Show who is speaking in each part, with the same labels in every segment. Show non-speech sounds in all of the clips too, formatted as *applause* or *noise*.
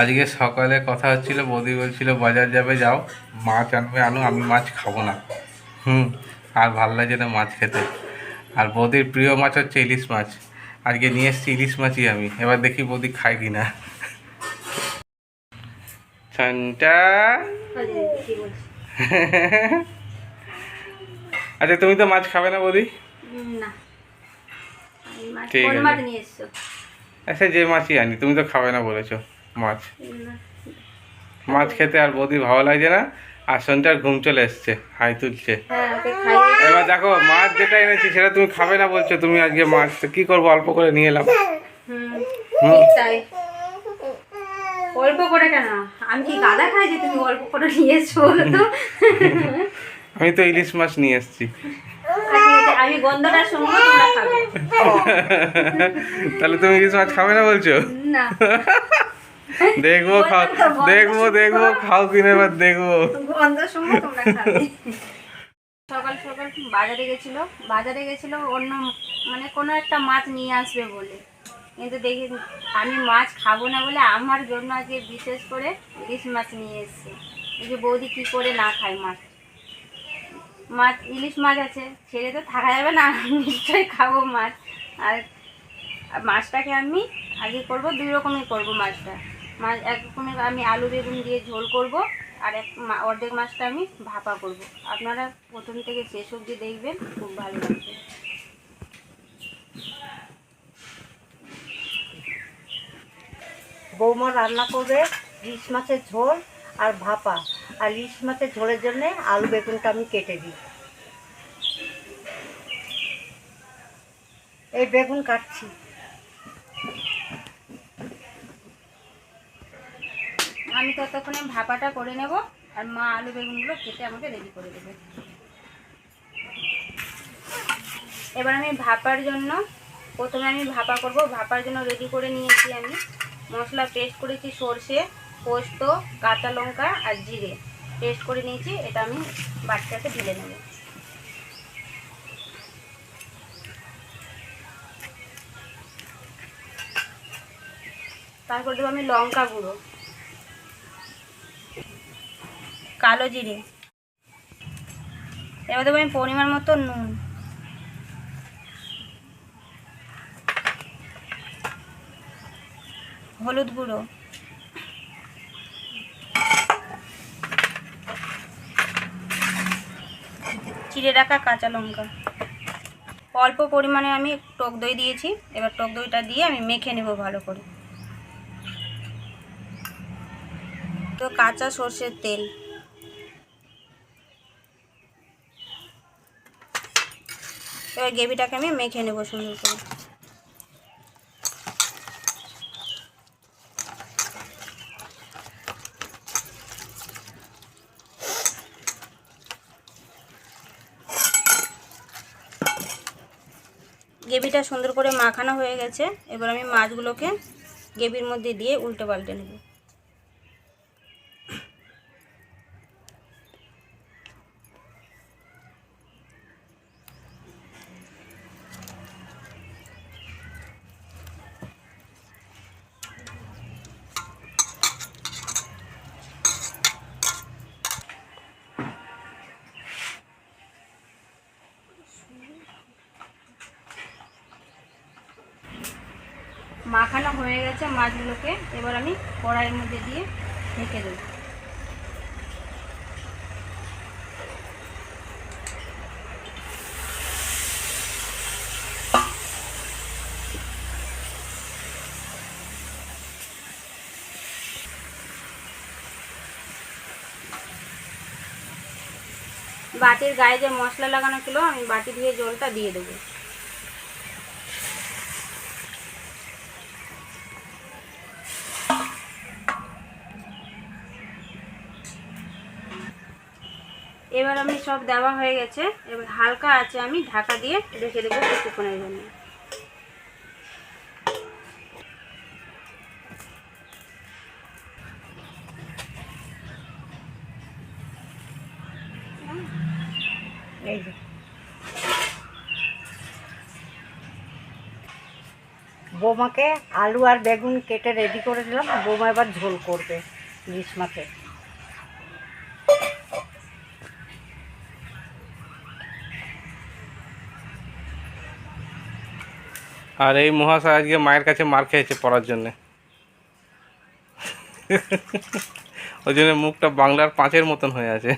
Speaker 1: আজকে সকালে কথা হচ্ছিল বৌদি বলছিল বাজার যাবে যাও। মাছ আনবে আনো আমি মাছ খাব না। হুম আর ভালো লাগছে না মাছ খেতে। আর বৌদির প্রিয় মাছ হচ্ছে ইলিশ মাছ। আজকে নিয়ে এসেছি ইলিশ মাছই আমি। এবার দেখি বৌদি খায় কি না আচ্ছা তুমি তো মাছ খাবে না বৌদি? ঠিক আছে। আচ্ছা যে মাছই আনি তুমি তো খাবে না বলেছ। মাছ। মাছ খেতে আর বৌদি ভালো লাগছে না আর সন্ধ্যার ঘুম চলে এসছে হাই তুলছে।
Speaker 2: হ্যাঁ
Speaker 1: এবার দেখো মাছ যেটা এনেছি সেটা তুমি খাবে না বলছো তুমি আজকে মাছ কি করব অল্প করে নিয়ে এলাম।
Speaker 2: অল্প করে কেন? আমি কি গাদা খাই যে তুমি অল্প করে নিয়ে এসছো তো?
Speaker 1: আমি তো ইলিশ মাছ নিয়ে এসেছি।
Speaker 2: আচ্ছা, আমি গন্ধটার সঙ্গে তোমরা খাবে।
Speaker 1: তাহলে তুমি ইলিশ মাছ খাবে না বলছো?
Speaker 2: না।
Speaker 1: দেখব খাও দেখব দেখব খাও কিনে এবার দেখব
Speaker 2: সকাল সকাল বাজারে গেছিল বাজারে গেছিল অন্য মানে কোনো একটা মাছ নিয়ে আসবে বলে। কিন্তু দেখি আমি মাছ খাব না বলে আমার জন্য আজকে বিশেষ করে ইলিশ মাছ নিয়ে এসছে। যে বৌদি কী করে না খায় মাছ? মাছ ইলিশ মাছ আছে ছেড়ে তো থাকা যাবে না নিশ্চয়ই খাব মাছ। আর মাছটাকে আমি আগে করব দুই রকমের করব মাছটা। মাছ এক রকমের আমি আলু বেগুন দিয়ে ঝোল করব, আর এক অর্ধেক মাছটা আমি ভাপা করব। আপনারা প্রথম থেকে শেষ অবধি দেখবেন, খুব ভালো লাগবে।
Speaker 3: বৌমা রান্না করবে ইলিশ মাছের ঝোল আর ভাপা। আর ইলিশ মাছের ঝোলের জন্য আলু বেগুনটা আমি কেটে দিই। এই বেগুন কাটছি।
Speaker 2: আমি ততক্ষণে ভাপাটা করে নেব আর মা আলু বেগুনগুলো কেটে আমাকে রেডি করে দেবে। এবার আমি ভাপার জন্য, প্রথমে আমি ভাপা করব, ভাপার জন্য রেডি করে নিয়েছি আমি। মশলা পেস্ট করেছি সর্ষে, পোস্ত, কাঁচা লঙ্কা আর জিরে। পেস্ট করে নিয়েছি, এটা আমি বাচ্চাকে ঢেলে নেব। তারপর দেবো আমি লঙ্কা গুঁড়ো। কালো জিরে। এবার দেবো আমি পরিমাণ মতো নুন। হলুদ গুঁড়ো। চিড়ে রাখা কাঁচা লঙ্কা। অল্প পরিমাণে আমি টক দই দিয়েছি। এবার টক দইটা দিয়ে আমি মেখে নেব ভালো করে। তো কাঁচা সর্ষের তেল। এবার গ্রেভিটাকে আমি মেখে নেব সুন্দর করে। গ্রেভিটা সুন্দর করে মাখানো হয়ে গেছে। এবার আমি মাছগুলোকে গ্রেভির মধ্যে দিয়ে উল্টে পাল্টে নেব। মাখানো হয়ে গেছে মাছগুলোকে। এবার আমি কড়াইয়ের মধ্যে দিয়ে ঢেকে দেব। বাটির গায়ে যে মশলা লাগানো ছিল, আমি বাটি ধুয়ে জলটা দিয়ে দেবো এবার আমি সব দেওয়া হয়ে গেছে। এবার হালকা আছে আমি ঢাকা দিয়ে রেখে দেবো কিছুক্ষণের জন্য।
Speaker 3: বৌমাকে আলু আর বেগুন কেটে রেডি করে দিলাম। বৌমা এবার ঝোল করবে ইলিশ
Speaker 1: আর এই মহাশয় আজকে মায়ের কাছে মার খেয়েছে পড়ার জন্যে। ওই জন্য মুখটা বাংলার পাঁচের মতন হয়ে আছে।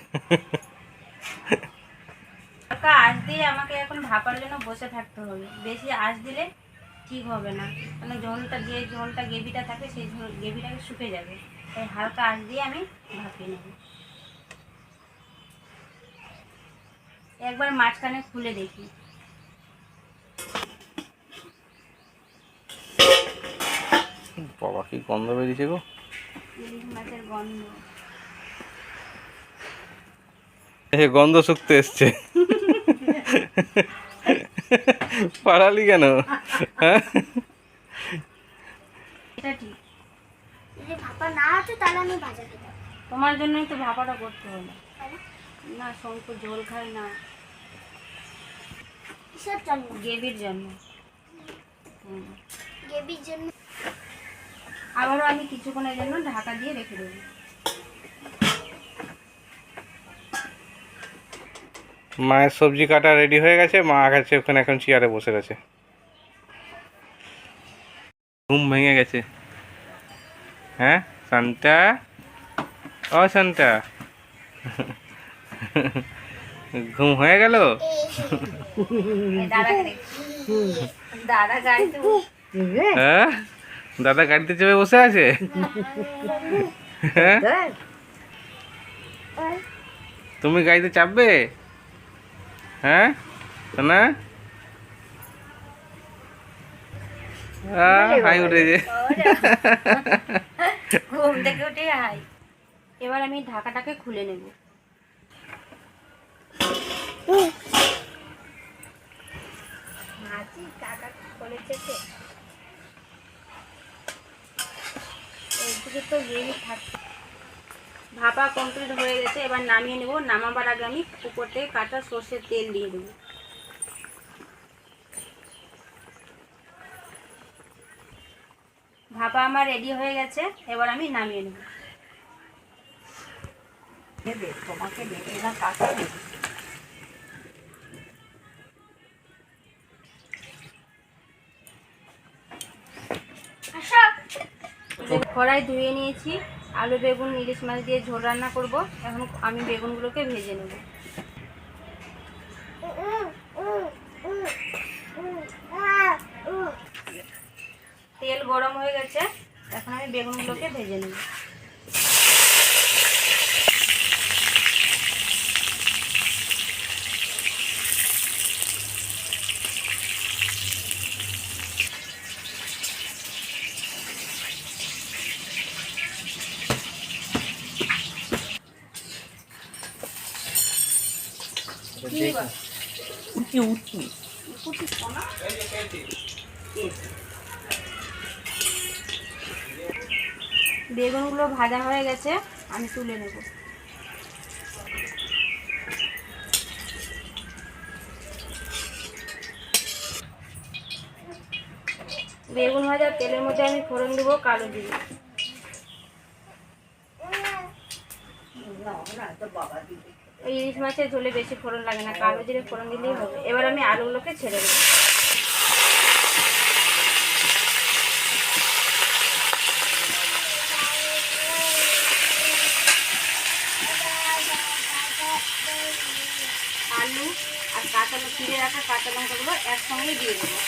Speaker 2: দিয়ে আমাকে এখন ভাপার জন্য বসে থাকতে হবে। বেশি দিলে ঠিক হবে না। মানে যে গ্রেভিটা থাকে, সেই শুকে যাবে। তাই হালকা দিয়ে আমি ভাপিয়ে নেব। একবার মাঝখানে খুলে দেখি।
Speaker 1: বাবা কি গন্ধ বেরিয়েছে গো?
Speaker 2: মাছের গন্ধ।
Speaker 1: এ গন্ধ শুকতে এসছে। পাড়ালি কেন? হ্যাঁ?
Speaker 2: এটা ঠিক।
Speaker 4: যদি ভাপা না হতো তাহলে আমি
Speaker 2: তোমার জন্যই তো ভাপাটা করতে হলো। না? শঙ্কু ঝোল খায় না।
Speaker 4: কিসের জন্য?
Speaker 2: হুম।
Speaker 4: জন্য
Speaker 2: আবারও আমি কিছুক্ষণের জন্য ঢাকা দিয়ে রেখে দেবো।
Speaker 1: মায়ের সবজি কাটা রেডি হয়ে গেছে মা গেছে ওখানে এখন চেয়ারে বসে গেছে ঘুম ভেঙে গেছে। হ্যাঁ শান্তা? ও শান্তা। ঘুম হয়ে গেল?
Speaker 2: দাদা গাড়িতে
Speaker 1: হ্যাঁ? দাদা গাড়িতে চেপে বসে আছে? হ্যাঁ? তুমি গাড়িতে চাপবে? হ্যাঁ? না হাই উঠেছে
Speaker 2: ঘুম থেকে উঠে হাই। এবার আমি ঢাকাটাকে খুলে নেব। হাতি কাকা বলেছে যে, তো গ্রেভি থাকছে ভাপা কমপ্লিট হয়ে গেছে এবার নামিয়ে নেব। নামাবার আগে আমি উপর থেকে কাঁচা সর্ষের তেল দিয়ে দেবো। ভাপা আমার রেডি হয়ে গেছে এবার আমি নামিয়ে নেব।
Speaker 3: তোমাকে কাকে
Speaker 2: কড়াই ধুয়ে নিয়েছি। আলু, বেগুন, ইলিশ মাছ দিয়ে ঝোল রান্না করব। এখন আমি বেগুনগুলোকে ভেজে নেব। তেল গরম হয়ে গেছে। এখন আমি বেগুনগুলোকে ভেজে নেব। বেগুনগুলো ভাজা হয়ে গেছে আমি তুলে নেব। বেগুন ভাজা তেলের মধ্যে আমি ফোড়ন দেবো কালো জিরে। ওই ইলিশ মাছের ঝোলে বেশি ফোড়ন লাগে না কালো জিরে ফোড়ন দিলেই হবে। এবার আমি আলুগুলোকে ছেড়ে দেবো। আলু আর কাঁচা চিড়ে রাখা কাঁচা লঙ্কাগুলো একসঙ্গে দিয়ে দেবো।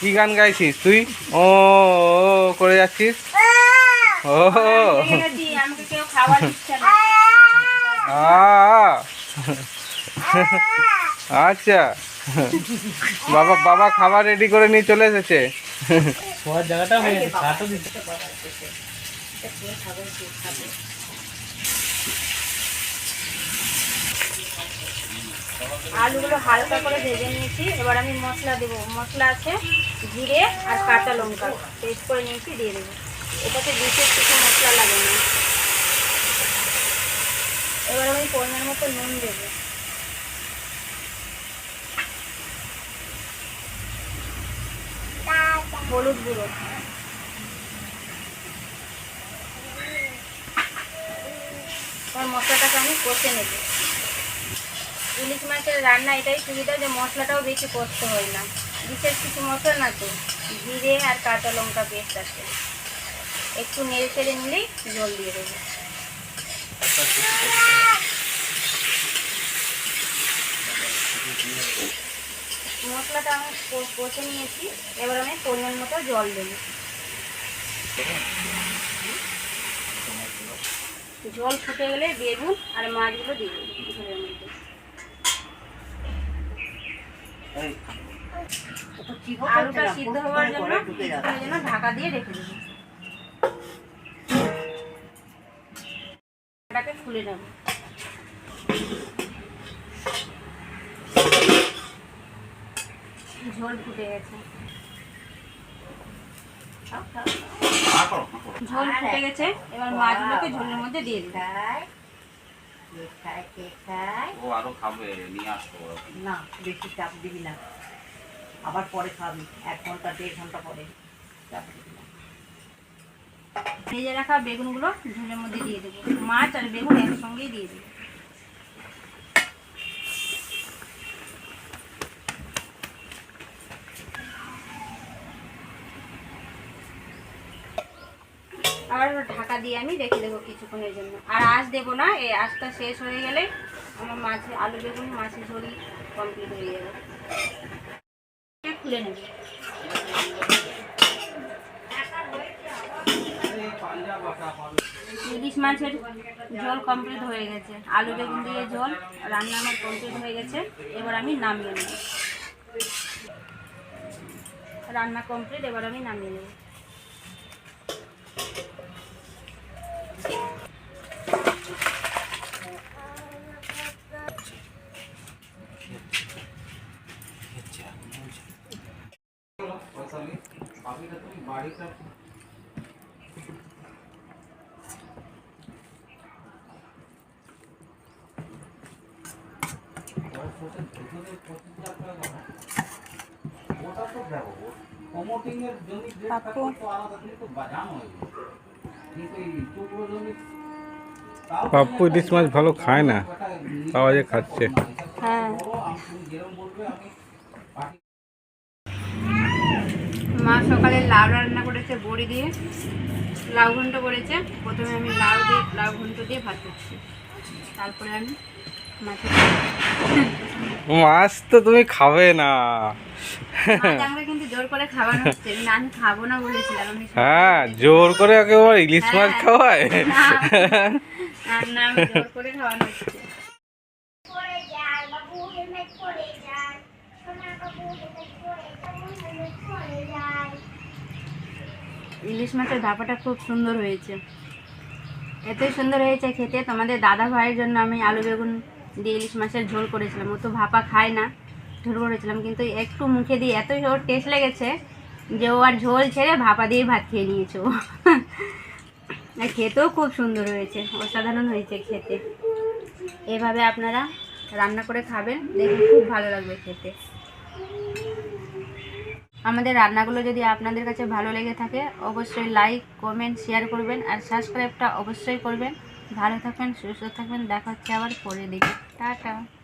Speaker 1: কি গান গাইছিস তুই? ও ও করে যাচ্ছিস? ও *laughs*
Speaker 2: না।
Speaker 1: আচ্ছা। বাবা বাবা খাবার রেডি করে নিয়ে চলে এসেছে।
Speaker 2: আলুগুলো হালকা করে ভেজে নিয়েছি। এবার আমি মশলা দেবো। মশলা আছে জিরে আর কাঁচা লঙ্কা। পেস্ট করে নিয়েছি দিয়ে দেবো। এটাতে বিশেষ কিছু মশলা লাগে না এবার আমি পরিমাণ মতো নুন দেবো। হলুদ গুঁড়ো। এবার মশলাটাকে আমি কষে নেব। ইলিশ মাছের রান্না এটাই সুবিধা যে মশলাটাও বেশি করতে হয় না। বিশেষ কিছু মশলা না তো, জিরে আর কাঁচা লঙ্কা পেস্ট আছে। একটু নেড়ে ফেড়ে নিলেই জল দিয়ে দেবো। মশলাটা আমি কষে নিয়েছি। এবার আমি পরিমাণ মতো জল দেবো। জল ফুটে গেলে বেগুন আর মাছগুলো দিয়ে দেবো ঝোলের মধ্যে। আলুটা সিদ্ধ হওয়ার জন্য ঢাকা দিয়ে রেখে দেবো। খুলে নেব ঝোল ফুটে গেছে। ঝোল ফুটে গেছে এবার মাছগুলোকে ঝোলের মধ্যে দিয়ে
Speaker 3: খায়
Speaker 5: ও আরও খাবে নিয়ে আসব
Speaker 3: না বেশি চাপ দিবি না। আবার পরে খাবি এক ঘণ্টা দেড় ঘণ্টা পরে। চাপ দিবি না
Speaker 2: ভেজে রাখা বেগুনগুলো ঝোলের মধ্যে দিয়ে দেবো। মাছ আর বেগুন একসঙ্গেই দিয়ে দেবো। আবার ঢাকা দিয়ে আমি রেখে দেবো কিছুক্ষণের জন্য। আর আঁচ দেবো না, এই আঁচটা শেষ হয়ে গেলে আমার মাছে, আলু বেগুন, মাছের ঝোল কমপ্লিট হয়ে যাবে। খুলে নেবে। ইলিশ মাছের ঝোল কমপ্লিট হয়ে গেছে। আলু বেগুন দিয়ে ঝোল, রান্না আমার কমপ্লিট হয়ে গেছে। এবার আমি নামিয়ে নেব। রান্না কমপ্লিট এবার আমি নামিয়ে নেব।
Speaker 5: প্রমোটিং এর জমি যে
Speaker 2: পাপ্পু।
Speaker 5: তো আলাদা তুমি তো বাজানো হয়ে যাবে। কিন্তু এই টুকরো জমি তাও
Speaker 1: পাপ্পু ইলিশ মাছ ভালো খায় না
Speaker 5: ওটা নিয়ে
Speaker 1: তাও যে খাচ্ছে।
Speaker 2: হ্যাঁ। মা সকালে লাউ রান্না করেছে, বড়ি দিয়ে। লাউ ঘন্ট করেছে। প্রথমে আমি লাউ দিয়ে, লাউ ঘন্ট দিয়ে ভাত করছি। তারপরে আমি
Speaker 1: মাছ তো তুমি খাবে না। হ্যাঁ জোর করে একেবারে ইলিশ মাছ
Speaker 2: হ্যাঁ।
Speaker 1: খাওয়ায়।
Speaker 2: ইলিশ মাছের ভাপাটা খুব সুন্দর হয়েছে। এতই সুন্দর হয়েছে খেতে। তোমাদের দাদা ভাইয়ের জন্য আমি আলু বেগুন দিয়ে ইলিশ মাছের ঝোল করেছিলাম। ও তো ভাপা খায় না, ঝোল করেছিলাম, কিন্তু একটু মুখে দিয়ে এতই ওর টেস্ট লেগেছে যে ও আর ঝোল ছেড়ে ভাপা দিয়ে ভাত খেয়ে নিয়েছে ও। আর খেতেও খুব সুন্দর হয়েছে, অসাধারণ হয়েছে খেতে। এভাবে আপনারা রান্না করে খাবেন, দেখুন খুব ভালো লাগবে খেতে। আমাদের রান্নাগুলো যদি আপনাদের কাছে ভালো লেগে থাকে, অবশ্যই লাইক, কমেন্ট, শেয়ার করবেন আর সাবস্ক্রাইবটা অবশ্যই করবেন। ভালো থাকবেন, সুস্থ থাকবেন, দেখা হচ্ছে আবার পরে দিকে। Cá.